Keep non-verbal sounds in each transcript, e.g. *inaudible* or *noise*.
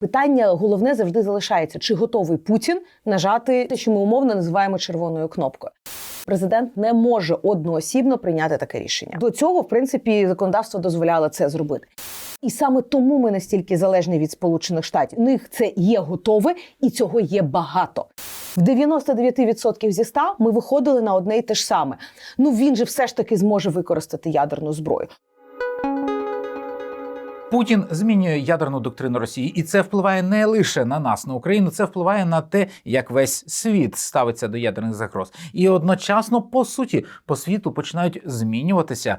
Питання головне завжди залишається: чи готовий Путін нажати те, що ми умовно називаємо червоною кнопкою. Президент не може одноосібно прийняти таке рішення. До цього, в принципі, законодавство дозволяло це зробити. І саме тому ми настільки залежні від Сполучених Штатів. У них це є готове, і цього є багато. В 99% зі 100 ми виходили на одне й те ж саме. Ну він же все ж таки зможе використати ядерну зброю. Путін змінює ядерну доктрину Росії, і це впливає не лише на нас, на Україну, це впливає на те, як весь світ ставиться до ядерних загроз. І одночасно, по суті, по світу починають змінюватися.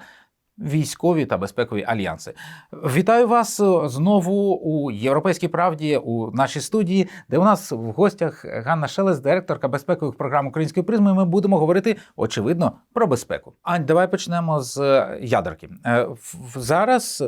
Військові та безпекові альянси. Вітаю вас е, знову у Європейській правді у нашій студії, де у нас в гостях Ганна Шелест, директорка безпекових програм української призми. Ми будемо говорити очевидно про безпеку. Ань, давай почнемо з е, ядерки. Е, Зараз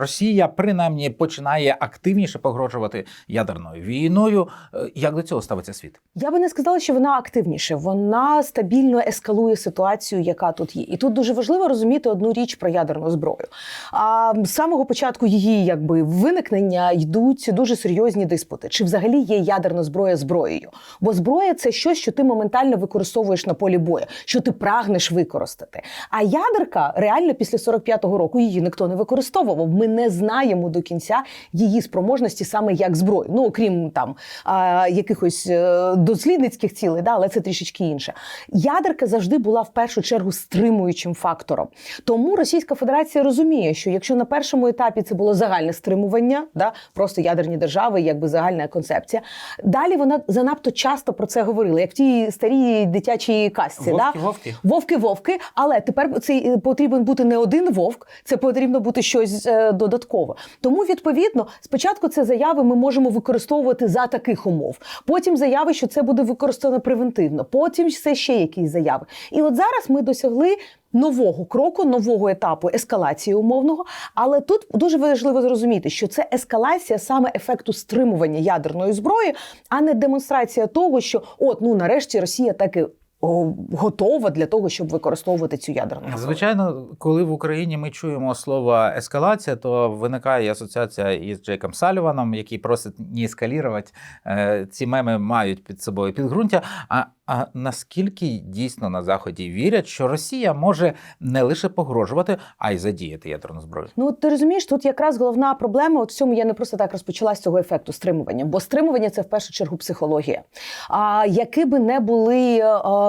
Росія принаймні починає активніше погрожувати ядерною війною. Як до цього ставиться світ? Я би не сказала, що вона активніше. Вона стабільно ескалує ситуацію, яка тут є. І тут дуже важливо розуміти одну річ про ядерну зброю. А з самого початку її якби виникнення йдуть дуже серйозні диспути. Чи взагалі є ядерна зброя зброєю? Бо зброя це щось, що ти моментально використовуєш на полі бою, що ти прагнеш використати. А ядерка реально після 45-го року її ніхто не використовував. Ми не знаємо до кінця її спроможності саме як зброю. Ну окрім там а, якихось е, дослідницьких цілей, да, але це трішечки інше. Ядерка завжди була в першу чергу стримуючим фактором. Тому Російська Федерація розуміє, що якщо на першому етапі це було загальне стримування, да, просто ядерні держави, якби загальна концепція. Далі вона занадто часто про це говорила, як в тій старій дитячій казці. да? Вовки-вовки? Вовки-вовки, але тепер це е, потрібен бути не один вовк, це потрібно бути щось е, додаткове. Тому, відповідно, спочатку це заяви ми можемо використовувати за таких умов. Потім заяви, що це буде використано превентивно. Потім це ще якісь заяви. І от зараз ми досягли. Нового кроку, нового етапу ескалації умовного, але тут дуже важливо зрозуміти, що це ескалація саме ефекту стримування ядерної зброї, а не демонстрація того, що от ну нарешті Росія таки готова для того, щоб використовувати цю ядерну зброю. Звичайно, коли в Україні ми чуємо слово ескалація, то виникає асоціація із Джейком Саліваном, який просить не ескалірувати. Е, Ці меми мають під собою підґрунтя. А, а наскільки дійсно на заході вірять, що Росія може не лише погрожувати, а й задіяти ядерну зброю? Ну ти розумієш, тут якраз головна проблема. От в цьому я не просто так розпочала з цього ефекту стримування, бо стримування це в першу чергу психологія. А які би не були е,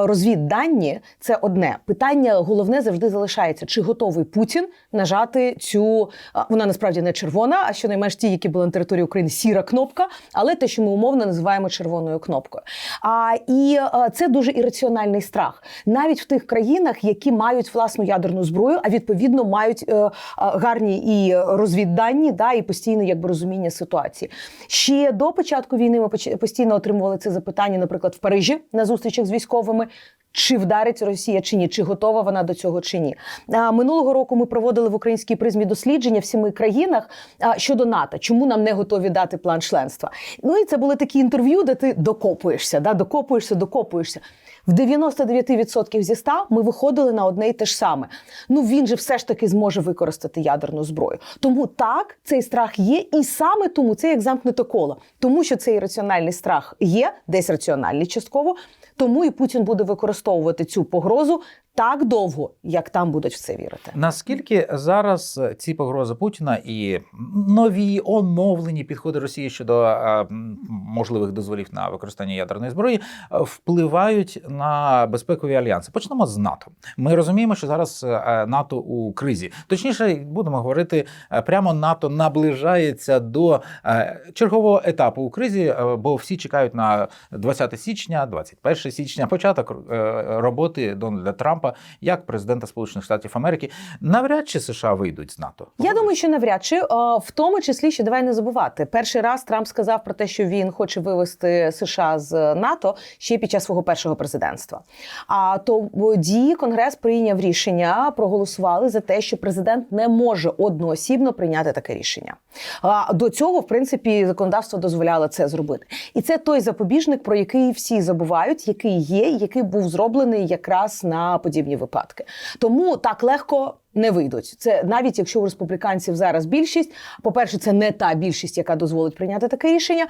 розвіддані, це одне питання. Головне завжди залишається: чи готовий Путін нажати цю вона насправді не червона, а щонайменш ті, які були на території України, сіра кнопка, але те, що ми умовно називаємо червоною кнопкою. А і це дуже ірраціональний страх, навіть в тих країнах, які мають власну ядерну зброю, а відповідно мають е, гарні і розвіддані, да, і постійне якби розуміння ситуації. Ще до початку війни ми постійно отримували це запитання, наприклад, в Парижі на зустрічах з військовими. Чи вдарить Росія чи ні, чи готова вона до цього чи ні? Минулого року ми проводили в українській призмі дослідження в семи країнах щодо НАТО. Чому нам не готові дати план членства? Ну і це були такі інтерв'ю, де ти докопуєшся, да, докопуєшся, докопуєшся. В 99% зі 100 ми виходили на одне й те ж саме. Ну він же все ж таки зможе використати ядерну зброю. Тому так цей страх є, і саме тому це як замкнуте коло, тому що цей раціональний страх є, десь раціональний частково. Тому і Путін буде використовувати цю погрозу так довго, як там будуть в це вірити. Наскільки зараз ці погрози Путіна і нові оновлені підходи Росії щодо е, можливих дозволів на використання ядерної зброї е, впливають на безпекові альянси? Почнемо з НАТО. Ми розуміємо, що зараз е, НАТО у кризі. Точніше, будемо говорити е, прямо НАТО наближається до е, чергового етапу у кризі, е, бо всі чекають на 20 січня, 21 січня, початок е, роботи Дональда Трампа як президента Сполучених Штатів Америки. Навряд чи США вийдуть з НАТО. Я думаю, що навряд чи в тому числі, що давай не забувати. Перший раз Трамп сказав про те, що він хоче вивести США з НАТО ще під час свого першого президентства. А тоді Конгрес прийняв рішення, проголосували за те, що президент не може одноосібно прийняти таке рішення. А до цього, в принципі, законодавство дозволяло це зробити. І це той запобіжник, про який всі забувають, який є, який був зроблений якраз на подібні випадки. Тому так легко не вийдуть. Це навіть якщо у республіканців зараз більшість. По-перше, це не та більшість, яка дозволить прийняти таке рішення.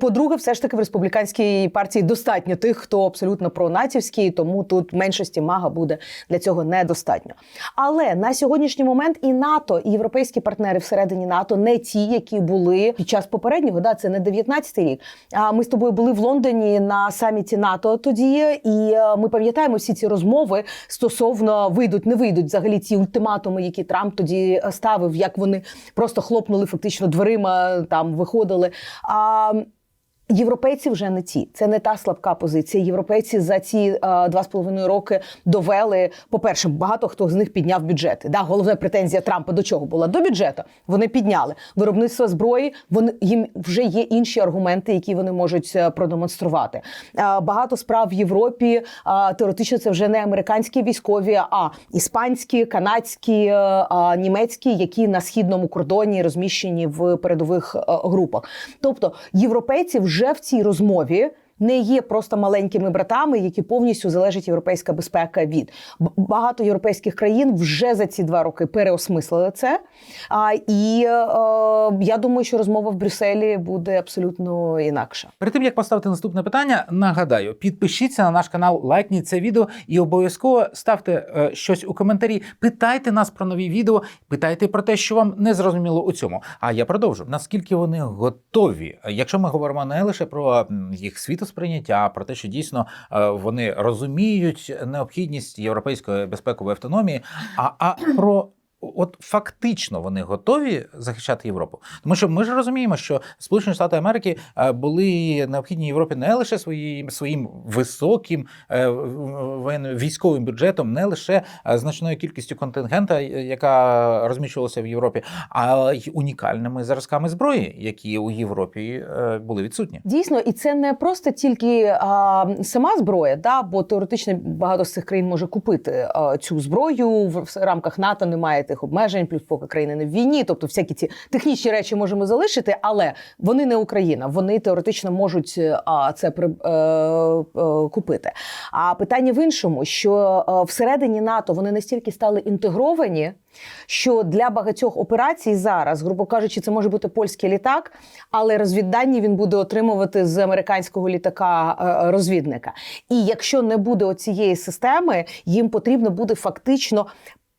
По-друге, все ж таки в республіканській партії достатньо тих, хто абсолютно пронатівський, тому тут меншості мага буде для цього недостатньо. Але на сьогоднішній момент і НАТО, і європейські партнери всередині НАТО не ті, які були під час попереднього. Да, це не 19-й рік. А ми з тобою були в Лондоні на саміті НАТО тоді, і е, ми пам'ятаємо всі ці розмови стосовно вийдуть, не вийдуть взагалі ці ультиматуми, які Трамп тоді е, ставив, як вони просто хлопнули фактично дверима, там виходили. А Європейці вже не ті. Це не та слабка позиція. Європейці за ці е, два з половиною роки довели. По-перше, багато хто з них підняв бюджети. Да, головна претензія Трампа до чого була? До бюджету. Вони підняли виробництво зброї. Вони їм вже є інші аргументи, які вони можуть е, продемонструвати. Е, багато справ в Європі теоретично це вже не американські військові, а іспанські, канадські, німецькі, які на східному кордоні розміщені в передових групах. Тобто європейці вже в цій розмові. Не є просто маленькими братами, які повністю залежить європейська безпека від багато європейських країн вже за ці два роки переосмислили це. А, і е, я думаю, що розмова в Брюсселі буде абсолютно інакша. Перед тим як поставити наступне питання, нагадаю, підпишіться на наш канал, лайкніть це відео і обов'язково ставте е, щось у коментарі. Питайте нас про нові відео, питайте про те, що вам не зрозуміло у цьому. А я продовжу. Наскільки вони готові? Якщо ми говоримо не лише про їх світосприйняття, про те, що дійсно е, вони розуміють необхідність європейської безпекової автономії, а, а про От фактично вони готові захищати Європу, тому що ми ж розуміємо, що Сполучені Штати Америки е, були необхідні Європі не лише своїм своїм високим е, військовим бюджетом, не лише е, значною кількістю контингента, яка розміщувалася в Європі, а й унікальними зразками зброї, які у Європі були відсутні. Дійсно, і це не просто тільки а, сама зброя, да, бо теоретично багато з цих країн може купити а, цю зброю в, в рамках НАТО немає тих обмежень, плюс поки країни не в війні. Тобто, всякі ці технічні речі можемо залишити, але вони не Україна. Вони теоретично можуть а, це при, е, е, купити. А питання в іншому, що е, всередині НАТО вони настільки стали інтегровані. Що для багатьох операцій зараз, грубо кажучи, це може бути польський літак, але розвіддані він буде отримувати з американського літака е, розвідника. І якщо не буде оцієї системи, їм потрібно буде фактично.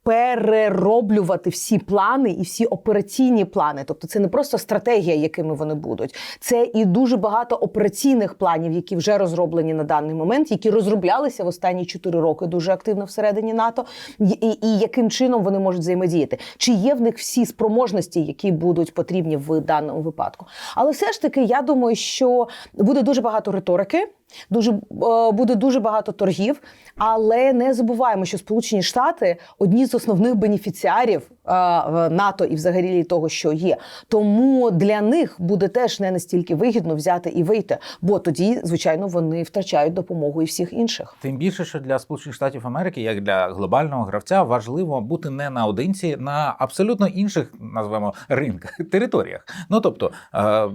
Перероблювати всі плани і всі операційні плани, тобто це не просто стратегія, якими вони будуть, це і дуже багато операційних планів, які вже розроблені на даний момент, які розроблялися в останні 4 роки дуже активно всередині НАТО, і, і, і яким чином вони можуть взаємодіяти, чи є в них всі спроможності, які будуть потрібні в даному випадку. Але все ж таки, я думаю, що буде дуже багато риторики. Дуже е, буде дуже багато торгів, але не забуваємо, що Сполучені Штати одні з основних бенефіціарів НАТО і взагалі того, що є. Тому для них буде теж не настільки вигідно взяти і вийти, бо тоді, звичайно, вони втрачають допомогу і всіх інших. Тим більше, що для Сполучених Штатів Америки, як для глобального гравця, важливо бути не наодинці на абсолютно інших, назвемо ринках, *laughs* територіях. Ну тобто е,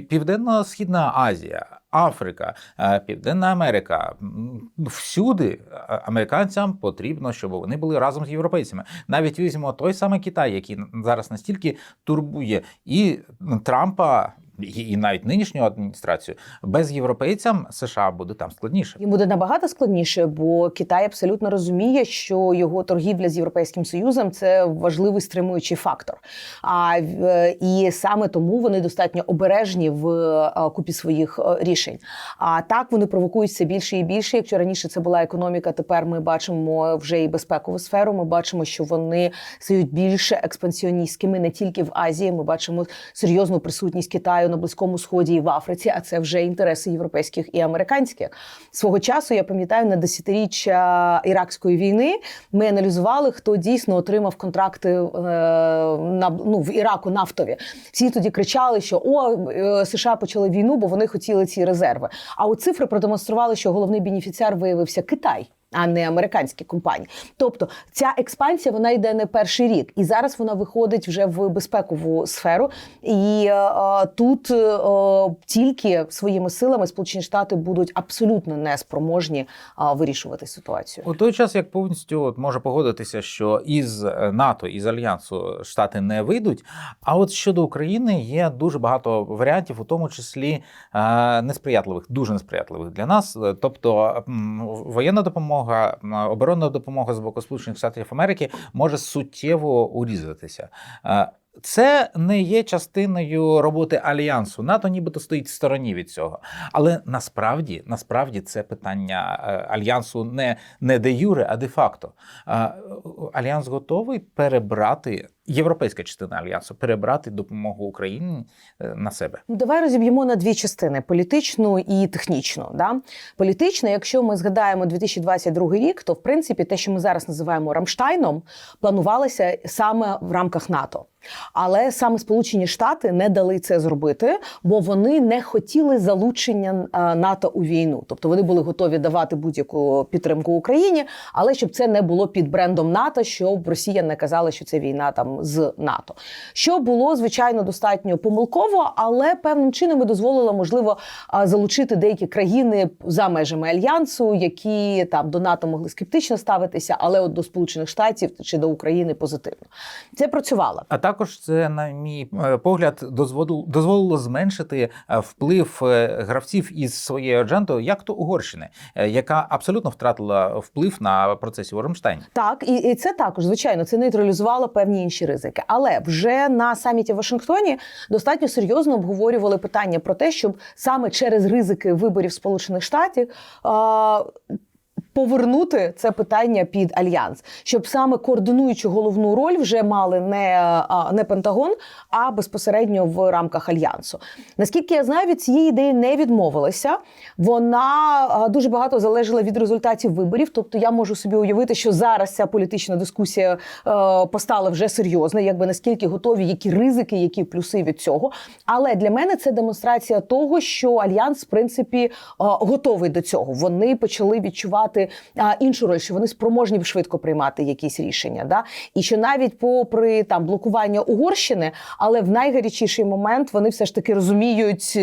Південно-Східна Азія. Африка, е, Південна Америка всюди е, американцям потрібно, щоб вони були разом з європейцями. Навіть візьмемо той самий Китай, який зараз настільки турбує і Трампа, і і навіть нинішню адміністрацію. Без європейцям США буде там складніше. Їм буде набагато складніше, бо Китай абсолютно розуміє, що його торгівля з європейським союзом це важливий стримуючий фактор. А і саме тому вони достатньо обережні в е, купі своїх е, рішень. А так вони провокують все більше і більше. Якщо раніше це була економіка, тепер ми бачимо вже і безпекову сферу. Ми бачимо, що вони стають більше експансіоністськими не тільки в Азії. Ми бачимо серйозну присутність Китаю на близькому сході і в Африці. А це вже інтереси європейських і американських. Свого часу я пам'ятаю на десятиріччя іракської війни. Ми аналізували, хто дійсно отримав контракти е, на ну в Іраку нафтові. Всі тоді кричали, що о е, США почали війну, бо вони хотіли ці резерви. А от цифри продемонстрували, що головний бенефіціар виявився Китай. А не американські компанії. Тобто ця експансія вона йде не перший рік, і зараз вона виходить вже в безпекову сферу. І е, е, тут е, тільки своїми силами Сполучені Штати будуть абсолютно неспроможні е, вирішувати ситуацію. У той час, як повністю от, може погодитися, що із е, НАТО, із альянсу Штати не вийдуть. А от щодо України є дуже багато варіантів, у тому числі е, несприятливих, дуже несприятливих для нас. Е, Тобто воєнна допомога, м, оборонна допомога з боку Сполучених Штатів Америки може суттєво урізатися. Е, Це не є частиною роботи альянсу. НАТО нібито стоїть в стороні від цього. Але насправді, насправді, це питання е, альянсу не, не де юре, а де факто. Е, Альянс готовий перебрати європейська частина альянсу, перебрати допомогу Україні е, на себе. Ну, Давай розіб'ємо на дві частини: політичну і технічну. Да? Політична, якщо ми згадаємо 2022 рік, то в принципі те, що ми зараз називаємо Рамштайном, планувалося саме в рамках НАТО. Але саме Сполучені Штати не дали це зробити, бо вони не хотіли залучення е, НАТО у війну. Тобто вони були готові давати будь-яку підтримку Україні, але щоб це не було під брендом НАТО, щоб Росія не казала, що це війна там з НАТО. Що було звичайно достатньо помилково, але певним чином і дозволило можливо залучити деякі країни за межами альянсу, які там до НАТО могли скептично ставитися, але от до Сполучених Штатів чи до України позитивно. Це працювало. А також це, на мій е, погляд, дозволило, дозволило зменшити е, вплив е, гравців із своєю аджендою, як то Угорщини, е, яка абсолютно втратила вплив на процесі у Рамштайні. Так, і, і це також звичайно це нейтралізувало певні інші ризики. Але вже на саміті в Вашингтоні достатньо серйозно обговорювали питання про те, щоб саме через ризики виборів Сполучених Штатів. Повернути це питання під альянс, щоб саме координуючи головну роль вже мали не, не Пентагон, а безпосередньо в рамках альянсу. Наскільки я знаю, від цієї ідеї не відмовилися. Вона дуже багато залежала від результатів виборів. Тобто, я можу собі уявити, що зараз ця політична дискусія е, постала вже серйозна, якби наскільки готові, які ризики, які плюси від цього. Але для мене це демонстрація того, що альянс, в принципі, е, готовий до цього. Вони почали відчувати а, іншу роль, що вони спроможні швидко приймати якісь рішення. Да? І що навіть попри там блокування Угорщини, але в найгарячіший момент вони все ж таки розуміють.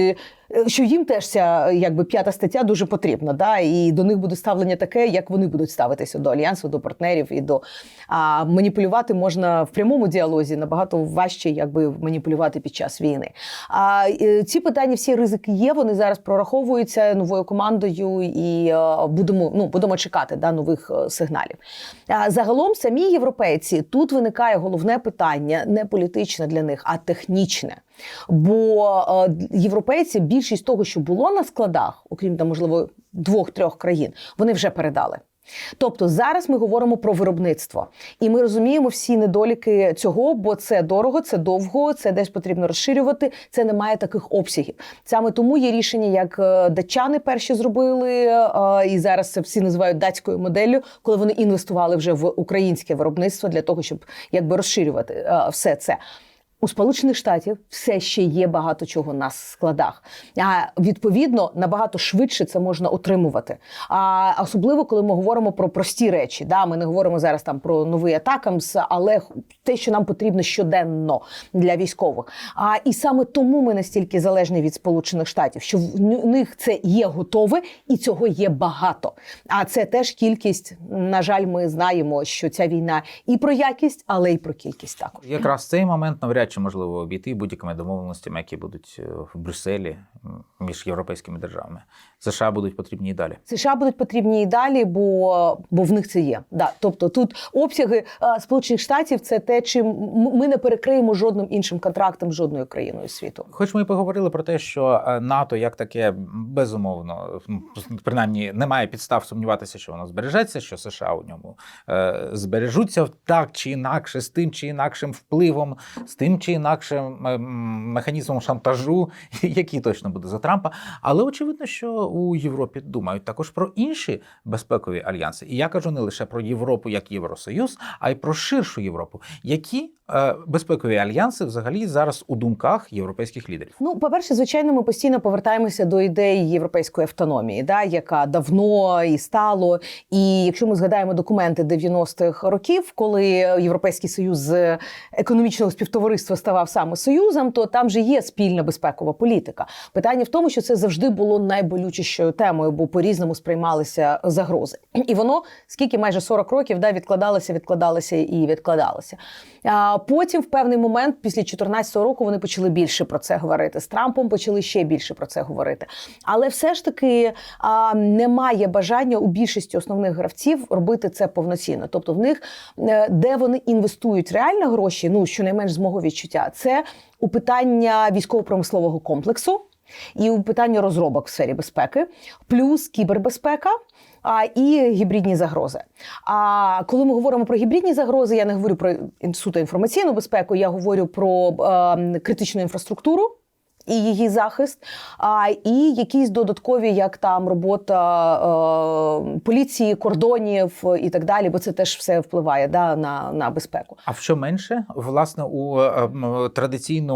Е, Що їм теж ця якби п'ята стаття дуже потрібна, да і до них буде ставлення таке, як вони будуть ставитися до альянсу, до партнерів і до а, маніпулювати можна в прямому діалозі набагато важче, якби маніпулювати під час війни. А е, ці питання, всі ризики є. Вони зараз прораховуються новою командою, і е, будемо ну будемо чекати да нових е, сигналів. А загалом самі європейці тут виникає головне питання не політичне для них, а технічне. Бо е, європейці більшість того, що було на складах, окрім там, можливо, двох-трьох країн, вони вже передали. Тобто зараз ми говоримо про виробництво, і ми розуміємо всі недоліки цього, бо це дорого, це довго, це десь потрібно розширювати. Це не має таких обсягів. Саме тому є рішення, як е, датчани перші зробили, е, і зараз це всі називають датською моделлю, коли вони інвестували вже в українське виробництво для того, щоб якби розширювати все це. У Сполучених Штатів все ще є багато чого на складах. А відповідно набагато швидше це можна отримувати. А особливо коли ми говоримо про прості речі. Да, ми не говоримо зараз там про новий атакамс, але те, що нам потрібно щоденно для військових. А і саме тому ми настільки залежні від Сполучених Штатів, що в них це є готове і цього є багато. А це теж кількість. На жаль, ми знаємо, що ця війна і про якість, але й про кількість також. Якраз цей момент навряд чи можливо обійти будь-якими домовленостями, які будуть е, в Брюсселі між європейськими державами. США будуть потрібні і далі. США будуть потрібні і далі, бо, бо в них це є. Да. Тобто тут обсяги е, Сполучених Штатів це те, чим ми не перекриємо жодним іншим контрактом, жодною країною світу. Хоч ми і поговорили про те, що е, НАТО як таке безумовно, принаймні немає підстав сумніватися, що воно збережеться, що США у ньому е, збережуться так чи інакше, з тим чи інакшим впливом, з тим чи інакшим механізмом шантажу, *laughs* який точно буде затратний. Трампа. Але очевидно, що у Європі думають також про інші безпекові альянси. І я кажу не лише про Європу як Євросоюз, а й про ширшу Європу. Які е, безпекові альянси взагалі зараз у думках європейських лідерів? Ну, по-перше, звичайно, ми постійно повертаємося до ідеї європейської автономії, да, яка давно і стало. І якщо ми згадаємо документи 90-х років, коли Європейський союз з економічного співтовариства ставав саме союзом, то там же є спільна безпекова політика. Питання в тому, що це завжди було найболючішою темою, бо по-різному сприймалися загрози. І воно скільки майже 40 років да, відкладалося, відкладалося і відкладалося. А потім, в певний момент, після 2014 року, вони почали більше про це говорити. З Трампом почали ще більше про це говорити. Але все ж таки а, немає бажання у більшості основних гравців робити це повноцінно. Тобто, в них е, де вони інвестують реально гроші, ну щонайменш з мого відчуття, це у питання військово-промислового комплексу. І у питання розробок в сфері безпеки, плюс кібербезпека а, і гібридні загрози. А коли ми говоримо про гібридні загрози, я не говорю про суто інформаційну безпеку, я говорю про е, критичну інфраструктуру. І її захист, а і якісь додаткові, як там робота е, поліції, кордонів і так далі, бо це теж все впливає да, на, на безпеку. А в що менше, власне, у е, традиційну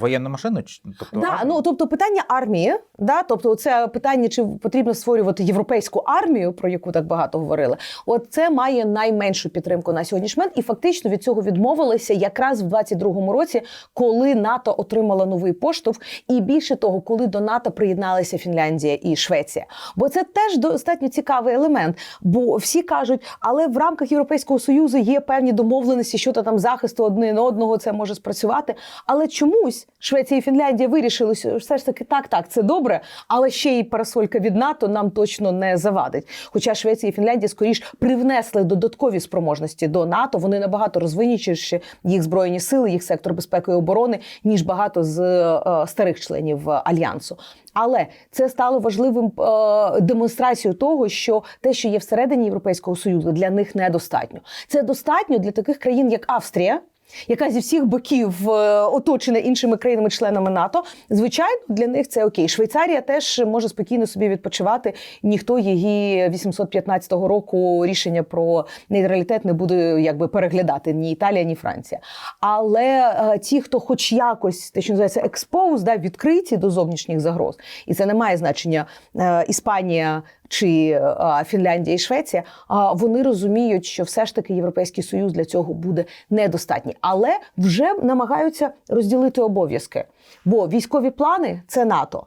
воєнну машину? Чи- Тобто, Да, армію? ну тобто питання армії, да, тобто це питання, чи потрібно створювати європейську армію, про яку так багато говорили. От це має найменшу підтримку на сьогоднішній момент, і фактично від цього відмовилися якраз в 22-му році, коли НАТО отримала новий поштовх, і більше того, коли до НАТО приєдналися Фінляндія і Швеція. Бо це теж достатньо цікавий елемент. Бо всі кажуть, але в рамках Європейського союзу є певні домовленості щодо там захисту один одного, це може спрацювати. Але чомусь Швеція і Фінляндія вирішили, що все ж таки так, так, це добре, але ще й парасолька від НАТО нам точно не завадить. Хоча Швеція і Фінляндія скоріш привнесли додаткові спроможності до НАТО. Вони набагато розвиніші їх збройні сили, їх сектор безпеки і оборони, ніж багато з е, старих членів е, альянсу. Але це стало важливим е, демонстрацією того, що те, що є всередині Європейського союзу, для них недостатньо. Це достатньо для таких країн, як Австрія. Яка зі всіх боків е, оточена іншими країнами-членами НАТО, звичайно, для них це окей. Швейцарія теж може спокійно собі відпочивати. Ніхто її 815 року рішення про нейтралітет не буде якби переглядати ні Італія, ні Франція. Але е, ті, хто хоч якось те, що називається експоуз, да, відкриті до зовнішніх загроз, і це не має значення е, Іспанія. Чи Фінляндія і Швеція, а вони розуміють, що все ж таки Європейський Союз для цього буде недостатній, але вже намагаються розділити обов'язки. Бо військові плани це НАТО.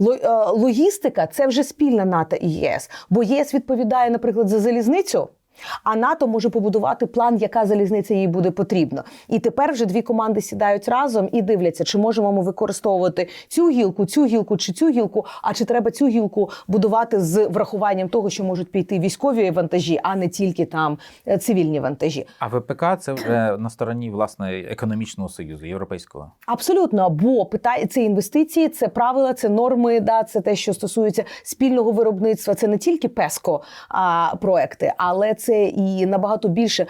Е, Логістика це вже спільна НАТО і ЄС. Бо єС відповідає, наприклад, за залізницю. А НАТО може побудувати план, яка залізниця їй буде потрібна. І тепер вже дві команди сідають разом і дивляться, чи можемо ми використовувати цю гілку, цю гілку чи цю гілку, а чи треба цю гілку будувати з врахуванням того, що можуть піти військові вантажі, а не тільки там е, цивільні вантажі. А ВПК це вже на стороні власне економічного союзу європейського. Абсолютно, бо питає це інвестиції, це правила, це норми, да, це те, що стосується спільного виробництва. Це не тільки песко а, проекти, але це і набагато більше.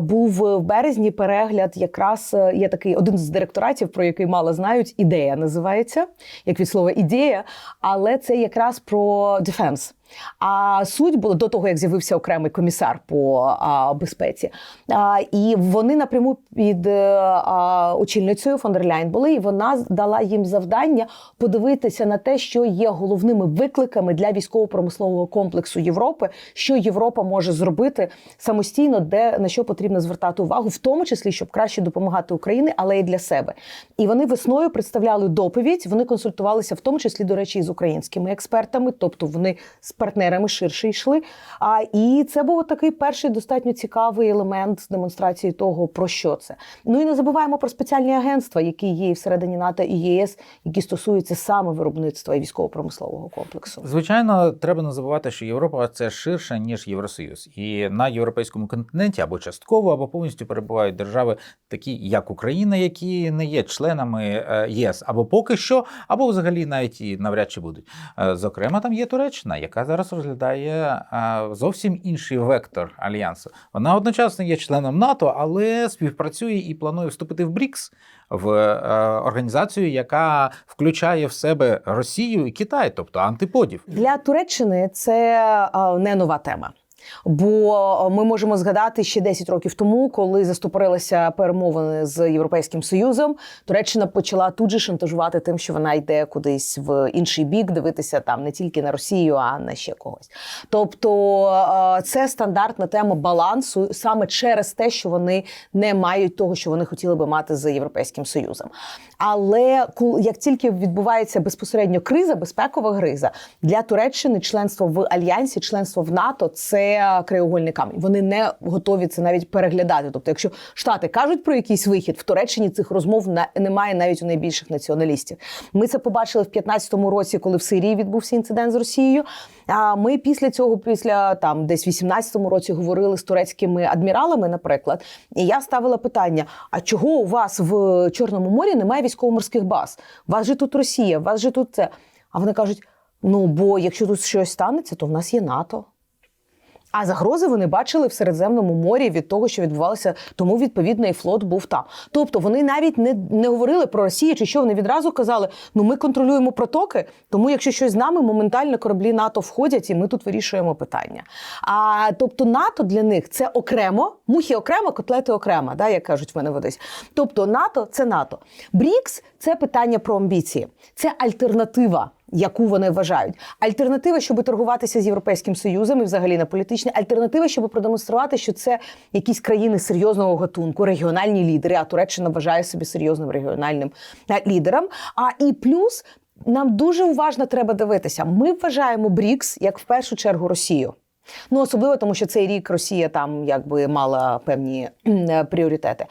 Був в березні перегляд. Якраз е, є такий один з директоратів, про який мало знають. Ідея називається як від слова ідея, але це якраз про дефенс. А суть була до того, як з'явився окремий комісар по а, безпеці. А, і вони напряму під е, а, очільницею фон дер Ляйн були, і вона дала їм завдання подивитися на те, що є головними викликами для військово-промислового комплексу Європи, що Європа може зробити самостійно, де на що потрібно звертати увагу, в тому числі щоб краще допомагати Україні, але й для себе. І вони весною представляли доповідь. Вони консультувалися, в тому числі, до речі, з українськими експертами, тобто вони з партнерами ширше йшли. А і це був такий перший достатньо цікавий елемент демонстрації того, про що це. Ну і не забуваємо про спеціальні агентства, які є і всередині НАТО і ЄС, які стосуються саме виробництва і військово-промислового комплексу. Звичайно, треба не забувати, що Європа це ширше ніж Євросоюз, і на європейському континенті або частково, або повністю перебувають держави, такі як Україна, які не є членами е, ЄС, або поки що, або взагалі навіть і навряд чи будуть. Е, Зокрема, там є Туреччина, яка зараз розглядає зовсім інший вектор альянсу. Вона одночасно є членом НАТО, але співпрацює і планує вступити в БРІКС в е, організацію, яка включає в себе Росію і Китай, тобто антиподів. Для Туреччини це не нова тема. Бо ми можемо згадати ще 10 років тому, коли застопорилися перемовини з Європейським Союзом, Туреччина почала тут же шантажувати тим, що вона йде кудись в інший бік, дивитися там не тільки на Росію, а на ще когось. Тобто е, це стандартна тема балансу саме через те, що вони не мають того, що вони хотіли би мати з Європейським Союзом. Але як тільки відбувається безпосередньо криза, безпекова криза для Туреччини членство в альянсі, членство в НАТО це краєугольний камінь. Вони не готові це навіть переглядати. Тобто, якщо Штати кажуть про якийсь вихід, в Туреччині цих розмов немає навіть у найбільших націоналістів. Ми це побачили в 15-му році, коли в Сирії відбувся інцидент з Росією. А ми після цього, після там десь в 18-му році, говорили з турецькими адміралами, наприклад. І я ставила питання: а чого у вас в Чорному морі немає військово-морських баз? У вас же тут Росія, у вас же тут це. А вони кажуть: ну бо якщо тут щось станеться, то в нас є НАТО. А загрози вони бачили в Середземному морі від того, що відбувалося, тому відповідно і флот був там. Тобто вони навіть не, не говорили про Росію, чи що вони відразу казали: ну ми контролюємо протоки, тому якщо щось з нами, моментально кораблі НАТО входять, і ми тут вирішуємо питання. А тобто НАТО для них це окремо, мухи окремо, котлети окремо, да, як кажуть в мене водись. Тобто НАТО це НАТО. БРІКС це питання про амбіції, це альтернатива яку вони вважають. Альтернатива, щоб торгуватися з Європейським Союзом і взагалі на політичні альтернатива, щоб продемонструвати, що це якісь країни серйозного гатунку, регіональні лідери. А Туреччина вважає собі серйозним регіональним е, лідером. А і плюс нам дуже уважно треба дивитися. Ми вважаємо БРІКС як в першу чергу Росію. Ну, особливо тому, що цей рік Росія там якби мала певні е, пріоритети.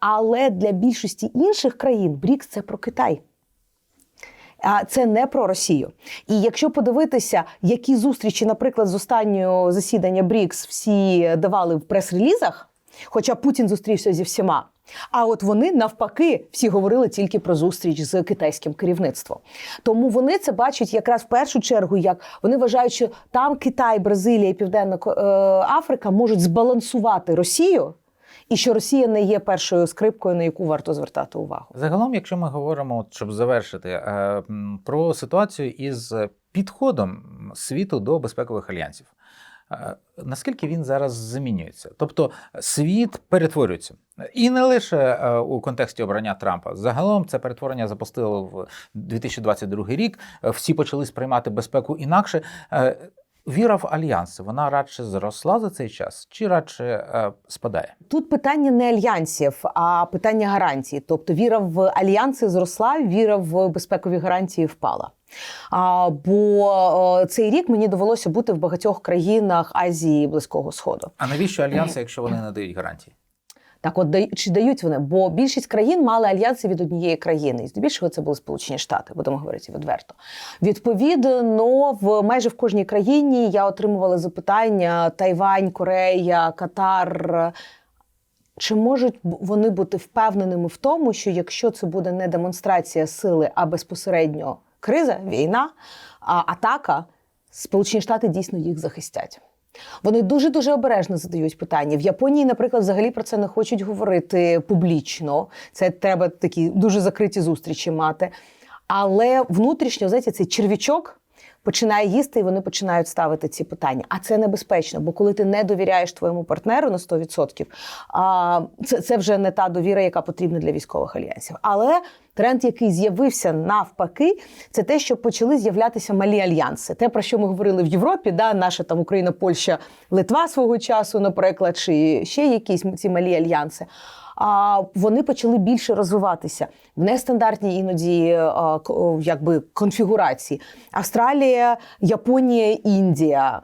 Але для більшості інших країн БРІКС це про Китай. А це не про Росію. І якщо подивитися, які зустрічі, наприклад, з останнього засідання БРІКС всі давали в прес-релізах, хоча Путін зустрівся зі всіма. А от вони навпаки всі говорили тільки про зустріч з китайським керівництвом. Тому вони це бачать якраз в першу чергу, як вони вважають, що там Китай, Бразилія і Південна е, Африка можуть збалансувати Росію, і що Росія не є першою скрипкою, на яку варто звертати увагу. Загалом, якщо ми говоримо, от, щоб завершити, е, про ситуацію із підходом світу до безпекових альянсів. Е, Наскільки він зараз змінюється? Тобто світ перетворюється. І не лише е, у контексті обрання Трампа. Загалом це перетворення запустило в 2022 рік. Всі почали сприймати безпеку інакше. Віра в альянси вона радше зросла за цей час, чи радше е, спадає? Тут питання не альянсів, а питання гарантій. Тобто віра в альянси зросла, віра в безпекові гарантії впала. А, бо е, цей рік мені довелося бути в багатьох країнах Азії і Близького Сходу. А навіщо альянси, якщо вони не дають гарантії? Так, от чи дають вони? Бо більшість країн мали альянси від однієї країни, і здебільшого це були Сполучені Штати, будемо говорити відверто. Відповідно, в майже в кожній країні я отримувала запитання: Тайвань, Корея, Катар. Чи можуть вони бути впевненими в тому, що якщо це буде не демонстрація сили, а безпосередньо криза, війна, атака, Сполучені Штати дійсно їх захистять? Вони дуже дуже обережно задають питання. В Японії, наприклад, взагалі про це не хочуть говорити публічно. Це треба такі дуже закриті зустрічі мати. Але внутрішньо знаєте, цей черв'ячок починає їсти, і вони починають ставити ці питання. А це небезпечно, бо коли ти не довіряєш твоєму партнеру на 100%, а, це, це вже не та довіра, яка потрібна для військових альянсів. Але тренд, який з'явився навпаки, це те, що почали з'являтися малі альянси. Те, про що ми говорили в Європі, да, наша там Україна, Польща, Литва свого часу, наприклад, чи ще якісь ці малі альянси. А вони почали більше розвиватися в нестандартній іноді о, якби конфігурації. Австралія, Японія, Індія.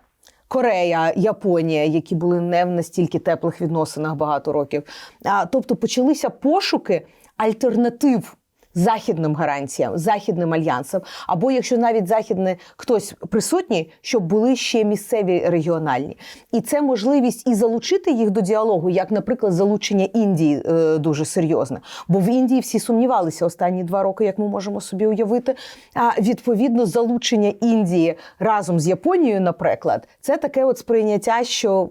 Корея, Японія, які були не в настільки теплих відносинах багато років. А, тобто почалися пошуки альтернатив західним гарантіям, західним альянсам, або якщо навіть західний хтось присутній, щоб були ще місцеві регіональні, і це можливість і залучити їх до діалогу, як, наприклад, залучення Індії е, дуже серйозне. Бо в Індії всі сумнівалися останні два роки, як ми можемо собі уявити. А відповідно, залучення Індії разом з Японією, наприклад, це таке от сприйняття, що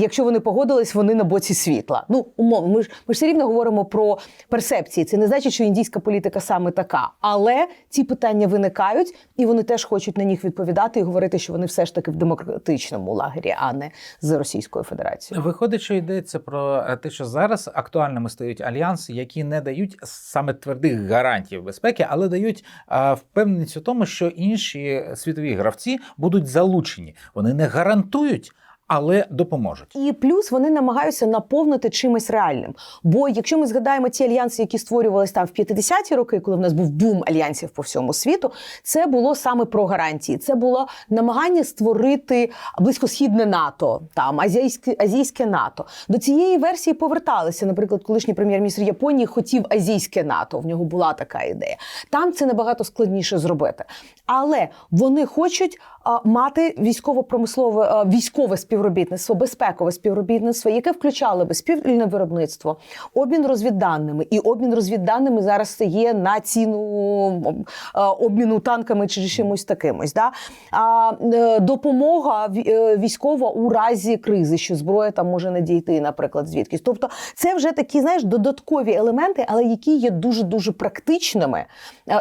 якщо вони погодились, вони на боці світла. Ну, умовно, ми ж ми ж все рівно говоримо про персепції. Це не значить, що індійська політика саме така. Але ці питання виникають, і вони теж хочуть на них відповідати і говорити, що вони все ж таки в демократичному лагері, а не з Російською Федерацією. Виходить, що йдеться про е, те, що зараз актуальними стають альянси, які не дають саме твердих гарантій безпеки, але дають е, впевненість у тому, що інші світові гравці будуть залучені. Вони не гарантують, але допоможуть. І плюс вони намагаються наповнити чимось реальним. Бо якщо ми згадаємо ті альянси, які створювалися там в 50-ті роки, коли в нас був бум альянсів по всьому світу, це було саме про гарантії. Це було намагання створити близькосхідне НАТО, там азійське, азійське НАТО. До цієї версії поверталися. Наприклад, колишній прем'єр-міністр Японії хотів азійське НАТО. В нього була така ідея. Там це набагато складніше зробити. Але вони хочуть мати військово-промислове військове співробітництво, безпекове співробітництво, яке включало би спільне виробництво, обмін розвідданими. І обмін розвідданими зараз стає на ціну обміну танками чи чимось такимось. Да? А, е, допомога е, військова у разі кризи, що зброя там може не дійти, наприклад, звідкись. Тобто, це вже такі, знаєш, додаткові елементи, але які є дуже дуже практичними.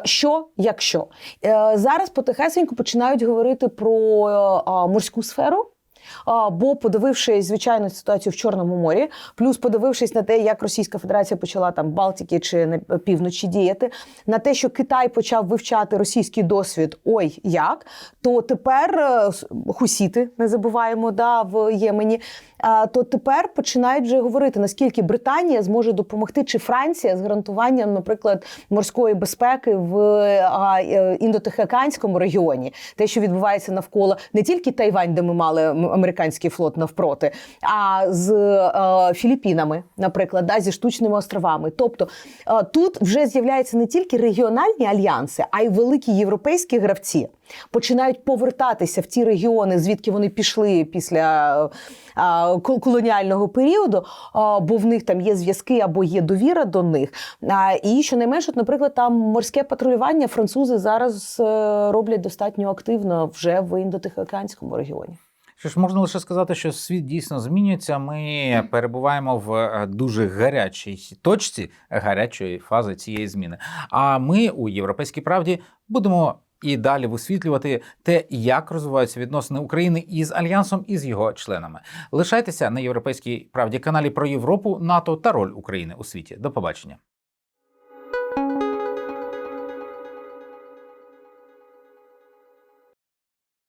Що якщо Е, зараз потихесеньку починають говорити про а, морську сферу. Бо подивившись звичайно ситуацію в Чорному морі, плюс подивившись на те, як Російська Федерація почала там Балтики чи на півночі діяти, на те, що Китай почав вивчати російський досвід, ой як, то тепер е, хусіти, не забуваємо, да, в Ємені. А, То тепер починають вже говорити, наскільки Британія зможе допомогти, чи Франція з гарантуванням, наприклад, морської безпеки в а, е, регіоні, те, що відбувається навколо не тільки Тайвань, де ми мали американський флот навпроти, а з е, Філіппінами, наприклад, да, зі штучними островами. Тобто е, тут вже з'являються не тільки регіональні альянси, а й великі європейські гравці. Починають повертатися в ті регіони, звідки вони пішли після колоніального періоду, бо в них там є зв'язки або є довіра до них. І щонайменше, от, наприклад, там морське патрулювання французи зараз е, роблять достатньо активно вже в індотихоокеанському регіоні. Що ж можна лише сказати, що світ дійсно змінюється. Ми перебуваємо в е, дуже гарячій точці гарячої фази цієї зміни. А ми у європейській правді будемо і далі висвітлювати те, як розвиваються відносини України із альянсом і з його членами. Лишайтеся на європейській правді каналі про Європу, НАТО та роль України у світі. До побачення.